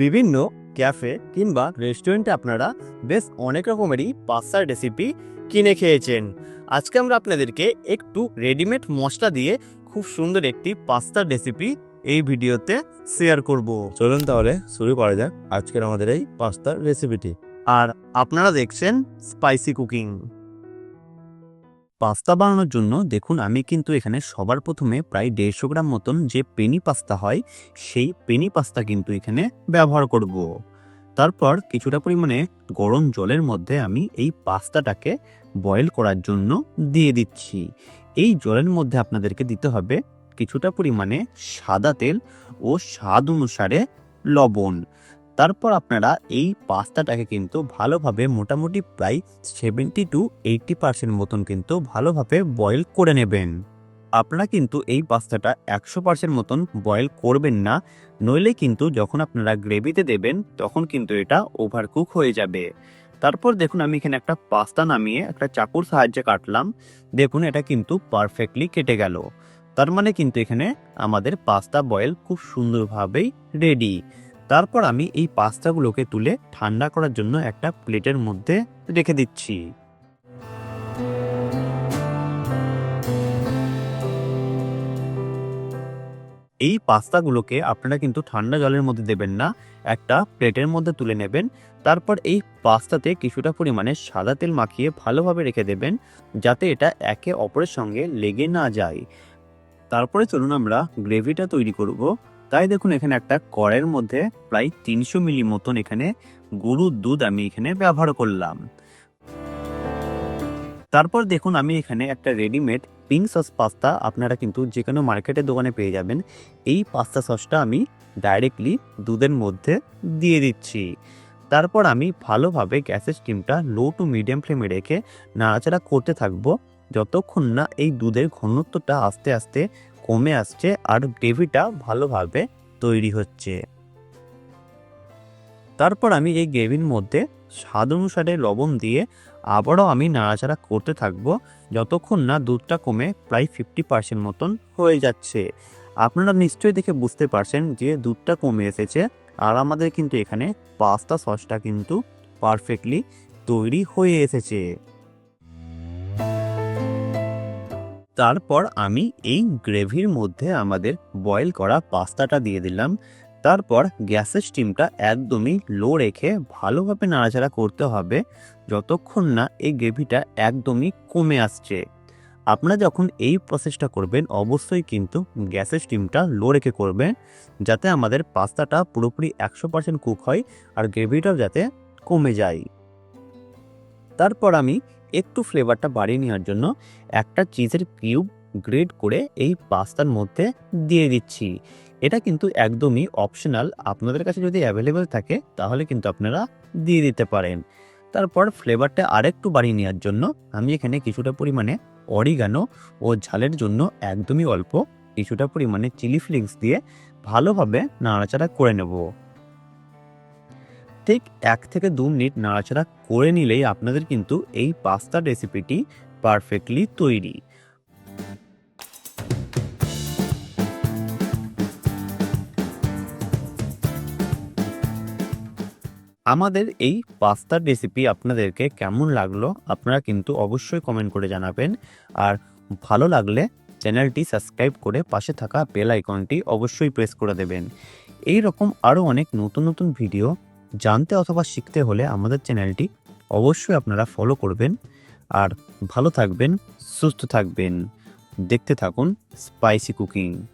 বিভিন্ন ক্যাফে কিংবা রেস্টুরেন্টে আপনারা বেশ অনেক রকমেরই পাস্তার রেসিপি কিনে খেয়েছেন। আজকে আমরা আপনাদেরকে একটু রেডিমেড মশলা দিয়ে খুব সুন্দর একটি পাস্তার রেসিপি এই ভিডিওতে শেয়ার করব। চলুন তাহলে শুরু করা যাক আজকের আমাদের এই পাস্তার রেসিপিটি আর আপনারা দেখছেন স্পাইসি কুকিং পাস্তা বানানোর জন্য দেখুন, আমি কিন্তু এখানে সবার প্রথমে প্রায় দেড়শো গ্রাম মতন যে পেনি পাস্তা হয়, সেই পেনি পাস্তা কিন্তু এখানে ব্যবহার করব। তারপর কিছুটা পরিমাণে গরম জলের মধ্যে আমি এই পাস্তাটাকে বয়েল করার জন্য দিয়ে দিচ্ছি। এই জলের মধ্যে আপনাদেরকে দিতে হবে কিছুটা পরিমাণে সাদা তেল ও স্বাদ অনুসারে লবণ। তারপর আপনারা এই পাস্তাটাকে কিন্তু ভালোভাবে মোটামুটি প্রায় সেভেন্টি টু এইটটি পার্সেন্ট মতন কিন্তু ভালোভাবে বয়েল করে নেবেন। আপনারা কিন্তু এই পাস্তাটা একশো পার্সেন্ট মতন বয়েল করবেন না, নইলে কিন্তু যখন আপনারা গ্রেভিতে দেবেন তখন কিন্তু এটা ওভারকুক হয়ে যাবে। তারপর দেখুন আমি এখানে একটা পাস্তা নামিয়ে একটা চাকুর সাহায্যে কাটলাম। দেখুন এটা কিন্তু পারফেক্টলি কেটে গেল। তার মানে কিন্তু এখানে আমাদের পাস্তা বয়েল খুব সুন্দরভাবেই রেডি তারপর আমি এই পাস্তাগুলোকে তুলে ঠান্ডা করার জন্য একটা প্লেটের মধ্যে রেখে দিচ্ছি। এই পাস্তাগুলোকে আপনারা কিন্তু ঠান্ডা জলের মধ্যে দেবেন না, একটা প্লেটের মধ্যে তুলে নেবেন। তারপর এই পাস্তাতে কিছুটা পরিমাণে সাদা তেল মাখিয়ে ভালোভাবে রেখে দেবেন, যাতে এটা একে অপরের সঙ্গে লেগে না যায়। তারপরে চলুন আমরা গ্রেভিটা তৈরি করব। তাই দেখুন, এখানে একটা কড়াইয়ের মধ্যে প্রায় তিনশো মিলি মতন এখানে গরুর দুধ আমি এখানে ব্যবহার করলাম। তারপর দেখুন, আমি এখানে একটা রেডিমেড পিঙ্ক সস পাস্তা আপনারা কিন্তু যে কোনো মার্কেটের দোকানে পেয়ে যাবেন। এই পাস্তা সসটা আমি ডাইরেক্টলি দুধের মধ্যে দিয়ে দিচ্ছি। তারপর আমি ভালোভাবে গ্যাসের স্টিমটা লো টু মিডিয়াম ফ্লেমে রেখে নাড়াচাড়া করতে থাকব। যতক্ষণ না এই দুধের ঘনত্বটা আস্তে আস্তে কমে আসছে আর গ্রেভিটা ভালোভাবে তৈরি হচ্ছে। তারপর আমি এই গ্রেভির মধ্যে স্বাদ অনুসারে লবণ দিয়ে আবারও আমি নাড়াচাড়া করতে থাকব, যতক্ষণ না দুধটা কমে প্রায় ফিফটি পার্সেন্ট মতন হয়ে যাচ্ছে। আপনারা নিশ্চয়ই দেখে বুঝতে পারছেন যে দুধটা কমে এসেছে আর আমাদের কিন্তু এখানে পাস্তা সসটা কিন্তু পারফেক্টলি তৈরি হয়ে এসেছে। তারপর আমি এই গ্রেভির মধ্যে আমাদের বয়েল করা পাস্তাটা দিয়ে দিলাম। তারপর গ্যাসের স্টিমটা একদমই লো রেখে ভালোভাবে নাড়াচাড়া করতে হবে, যতক্ষণ না এই গ্রেভিটা একদমই কমে আসছে। আপনারা যখন এই প্রসেসটা করবেন, অবশ্যই কিন্তু গ্যাসের স্টিমটা লো রেখে করবেন, যাতে আমাদের পাস্তাটা পুরোপুরি একশো পার্সেন্ট কুক হয় আর গ্রেভিটাও যাতে কমে যায়। তারপর আমি একটু ফ্লেভারটা বাড়িয়ে নেওয়ার জন্য একটা চিজের কিউব গ্রেড করে এই পাস্তার মধ্যে দিয়ে দিচ্ছি। এটা কিন্তু একদমই অপশনাল আপনাদের কাছে যদি অ্যাভেলেবেল থাকে, তাহলে কিন্তু আপনারা দিয়ে দিতে পারেন। তারপর ফ্লেভারটা আরেকটু বাড়িয়ে নেওয়ার জন্য আমি এখানে কিছুটা পরিমাণে অরিগানো ও ঝালের জন্য একদমই অল্প কিছুটা পরিমাণে চিলি ফ্লেক্স দিয়ে ভালোভাবে নাড়াচাড়া করে নেব। ঠিক এক থেকে দু মিনিট নাড়াচাড়া করে নিলেই আপনাদের কিন্তু এই পাস্তার রেসিপিটি পারফেক্টলি তৈরি। আমাদের এই পাস্তার রেসিপি আপনাদেরকে কেমন লাগল আপনারা কিন্তু অবশ্যই কমেন্ট করে জানাবেন। আর ভালো লাগলে চ্যানেলটি সাবস্ক্রাইব করে পাশে থাকা বেল আইকনটি অবশ্যই প্রেস করে দেবেন। এই রকম আরও অনেক নতুন নতুন ভিডিও জানতে অথবা শিখতে হলে আমাদের চ্যানেলটি অবশ্যই আপনারা ফলো করবেন। আর ভালো থাকবেন, সুস্থ থাকবেন। দেখতে থাকুন স্পাইসি কুকিং